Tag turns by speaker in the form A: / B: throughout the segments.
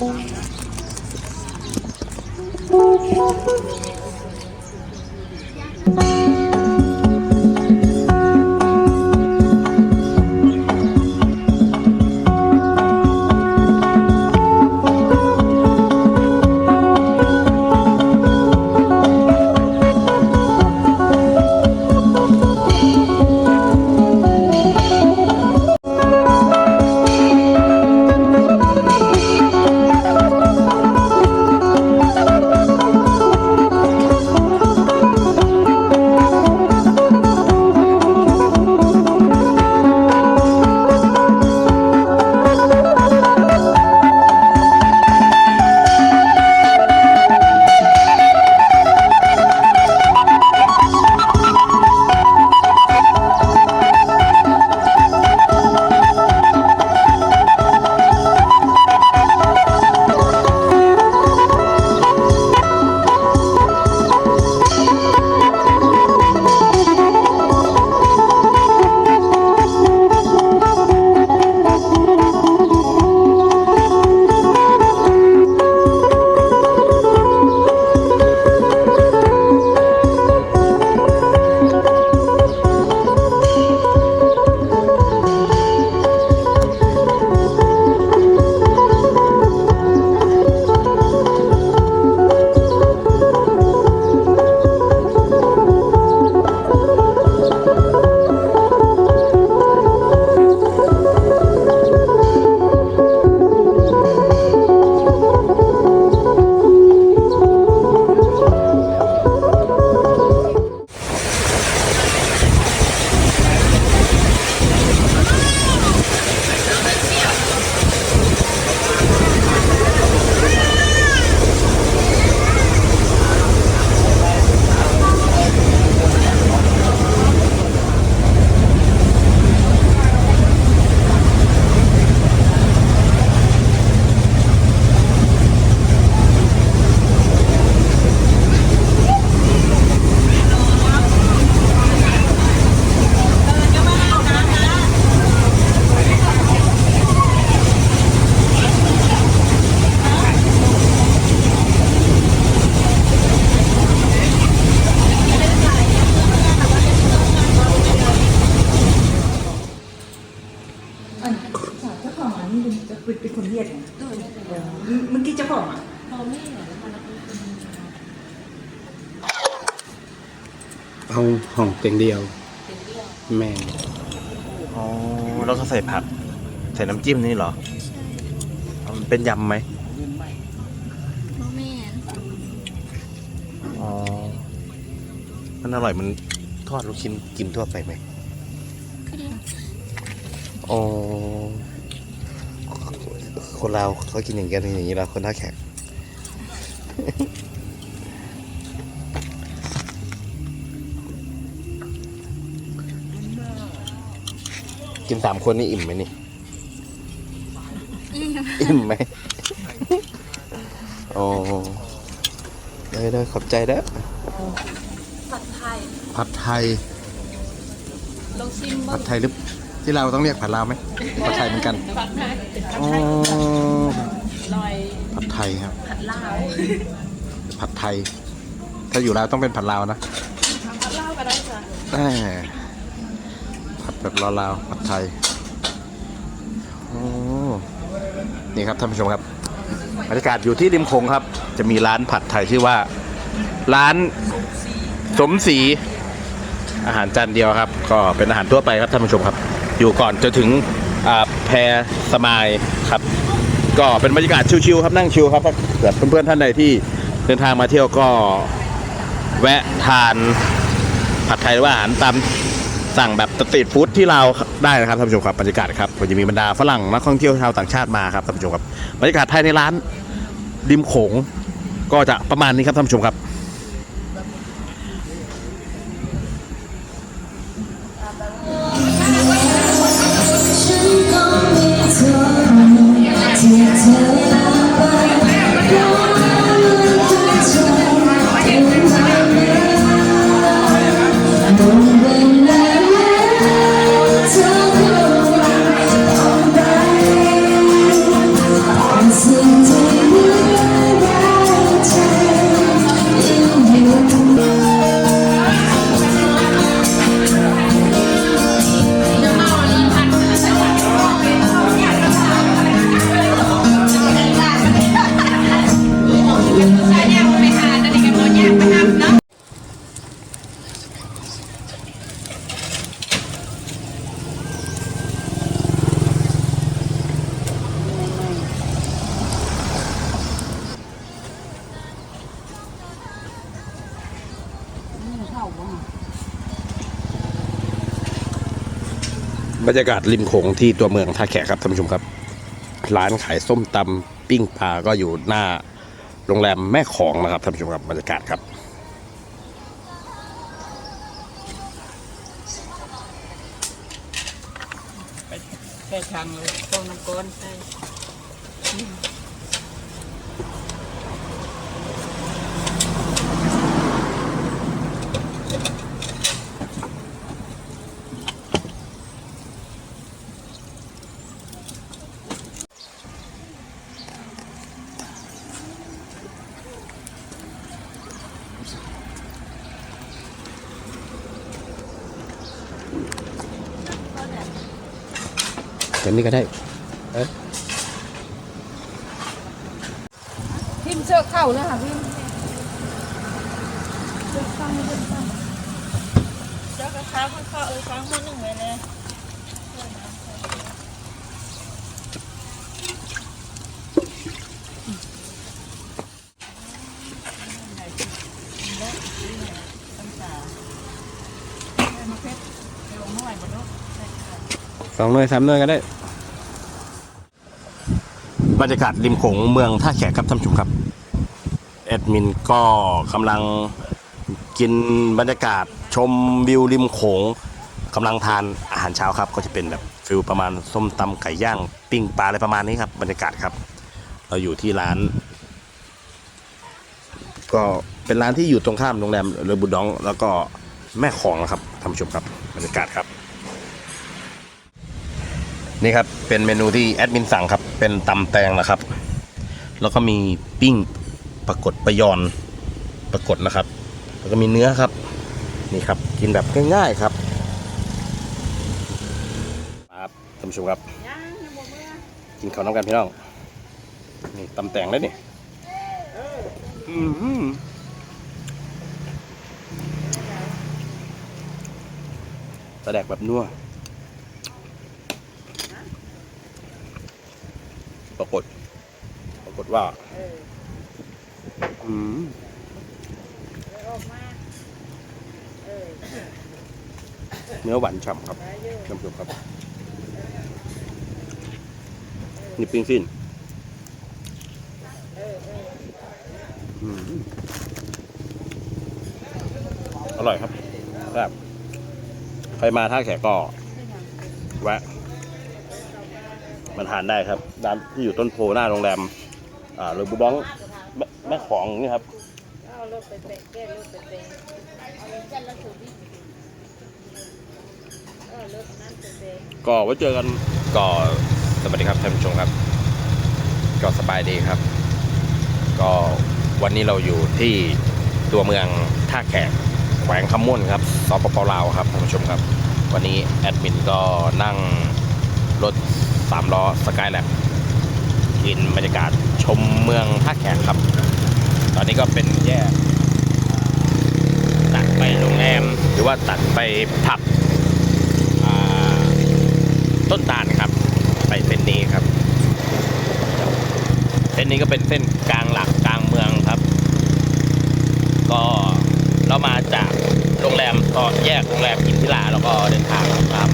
A: อั เมื่อกี้เจ้าของอะ
B: ห้องห้องเตียงเดียวแม่
C: อ๋อแล้วก็ใส่ผัก ใส่น้ำจิ้มนี่เหรอเอามันเป็นยำไหม
D: บ่แม่น
C: อ๋อ มันอร่อยมันทอดลูกชิ้นกินทั่วไปไหม
D: คือเดียว
C: อ๋อ คนเราวเขากินอย่างเงี้ยอย่างนี้เราคนท่าแขกกินสามคนนี่อิ่มไหมนี่
E: อิ่ม
C: อิ่มไหมโอ้ได้ได้ขอบใจเด้อ
E: ผัดไทย
C: ผัดไทย
E: ลองชิม
C: ผั
E: บ้า
C: ด
E: ง
C: ไทยหรือ ที่เราต้องเรียกผัดลาวไหมผัดไทยเหมือนกัน
D: ผัดไทยเป็นผัด
C: อ๋อ
D: ไทยลอย
C: ผัดไทยครับ
D: ผัดลาว
C: ผัดไทย ถ้าอยู่ลาวต้องเป็นผัดลาวนะ
D: ผัดลาวก็ได้จ้ะ
C: แม่ผัดแบบลาวๆผัดไทยโอ้นี่ครับท่านผู้ชมครับบรรยากาศอยู่ที่ริมโขงครับ จะมีร้านผัดไทยชื่อว่า ร้านสมศรีอาหารจานเดียวครับ ก็เป็นอาหารทั่วไปครับท่านผู้ชมครับ อยู่ก่อนจะถึงแพรสมายครับ ก็เป็นบรรยากาศชิวๆครับนั่งชิวครับถ้าเกิดเพื่อนๆท่านใดที่เดินทางมาเที่ยวก็แวะทานผัดไทยหรือว่าอาหารตามสั่งแบบสตรีทฟู้ดที่เราได้นะครับท่านผู้ชมครับบรรยากาศครับก็จะมีบรรดาฝรั่งนักท่องเที่ยวชาวต่างชาติมาครับท่านผู้ชมครับบรรยากาศภายในร้านริมโขงก็จะประมาณนี้ครับท่านผู้ชมครับ
A: สิ่
C: บรรยากาศริมโขงที่ตัวเมืองท่าแขกครับท่านผู้ชมครับ ร้านขายส้มตำปิ้งปลาก็อยู่หน้าโรงแรมแม่ของนะครับท่านผู้ชมครับบรรยากาศครับ
D: แค่ทางเลยต้มน้ำก้อนใช่
C: อย่างนี้ก็ได้
D: พิมพ์เสื้อเข้าเลยค่ะพิมพ์
E: เจ้ากระค้าข้าวเออค้างคนหนึ่งไว้เลย
C: สองหน่วยสามหน่วยก็ได้ บรรยากาศริมโขงเมืองท่าแขกครับท่านผู้ชมครับแอดมินก็กำลังกินบรรยากาศชมวิวริมโขงกำลังทานอาหารเช้าครับ ก็จะเป็นแบบฟิลประมาณส้มตำไก่ย่าง ปิ้งปลาอะไรประมาณนี้ครับบรรยากาศครับ เราอยู่ที่ร้าน ก็เป็นร้านที่อยู่ตรงข้ามโรงแรมเรือบุดอง แล้วก็แม่ของนะครับท่านผู้ชมครับบรรยากาศครับ นี่ครับเป็นเมนูที่แอดมินสั่งครับ เป็นตำแตงนะครับ แล้วก็มีปิ้งปรากฏประยอนปรากฏนะครับ แล้วก็มีเนื้อครับ นี่ครับ กินแบบง่าย ๆครับครับท่านผู้ชมครับ กินข้าวน้ำกันพี่น้อง นี่ตำแตงแล้วนี่อืมตะแดกแบบนัว ปรากฏ ปรากฏว่าอืมเนื้อหวานฉ่ำครับฉ่ำๆครับ นี่ปิ้งสิ้น
A: อร่อยครับครับ ใครมาท่าแขกก็แวะ มันทานได้ครับร้านที่อยู่ต้นโพหน้าโรงแรมอ่าเรือบูบ้องแม่แม่ของนี่ครับก็ไว้เจอกัน
C: ก็สวัสดีครับท่านผู้ชมครับ ก็สบายดีครับ ก็วันนี้เราอยู่ที่ตัวเมืองท่าแขกแขวงคำม่วนครับสปปลาวครับท่านผู้ชมครับ วันนี้แอดมินก็นั่งรถ สามล้อสกายแลบกินบรรยากาศชมเมืองท่าแขกครับ ตอนนี้ก็เป็นแยกตัดไปโรงแรม หรือว่าตัดไปผับต้นตาลครับ ไปเส้นนี้ครับ เส้นนี้ก็เป็นเส้นกลางหลักกลางเมืองครับ ก็เรามาจากโรงแรมก็แยกโรงแรมอินทิราแล้วก็เดินทางครับ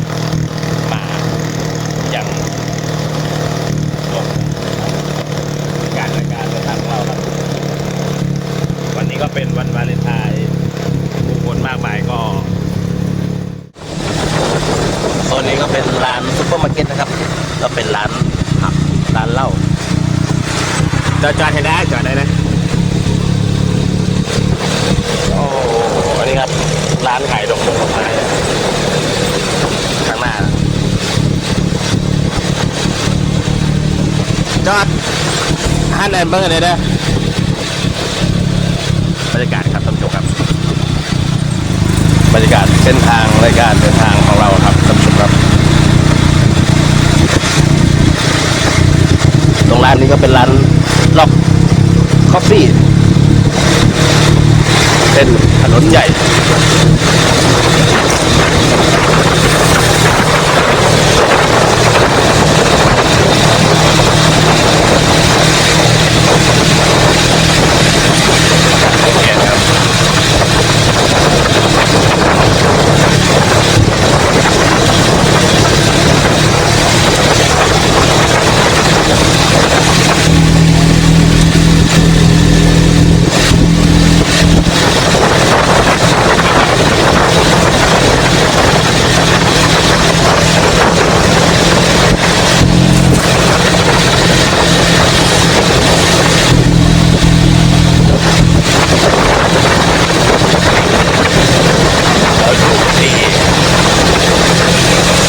C: อย่างลงการรายการเดินทางของเราครับ วันนี้ก็เป็นวันวาเลนไทน์ผู้คนมากมายก็โซนนี้ก็เป็นร้านซุปเปอร์มาร์เก็ตนะครับ ก็เป็นร้านผับร้านเหล้าจอดจอดให้ได้จอดได้นะโอ้อันนี้ครับ ร้านขายดอกมงดอกไม้ข้างหน้า จอดห้านแอนเบอร์เลยนะบรรยากาศครับท่านผู้ชมครับ บรรยากาศเส้นทางรายการเดินทางของเราครับท่านผู้ชมครับ ตรงร้านนี้ก็เป็นร้านล็อกคอฟฟี่เป็นถนนใหญ่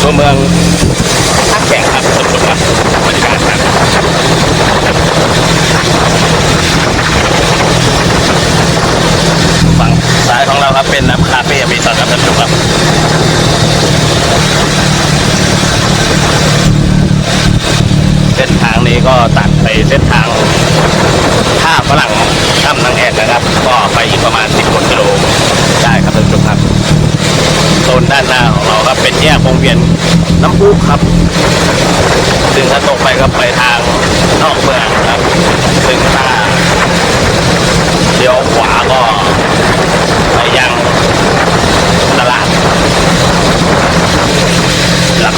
C: ตัวเมืองท่าแขกครับท่านผู้ชมครับบรรยากาศครับฝั่งซ้ายของเราครับเป็นน้ำคาเฟ่อเมซอนครับท่านผู้ชมครับเส้นทางนี้ก็ตัดไปเส้นทางท่าฝรั่งถ้ำนางแอ่นนะครับ ก็ไปอีกประมาณ ยกวงเวียนน้ำพุครับ ซึ่งถ้าตกไปก็ไปทางนอกเมืองครับ ซึ่งถ้าเลี้ยวขวาก็ไปยังตลาดหลัก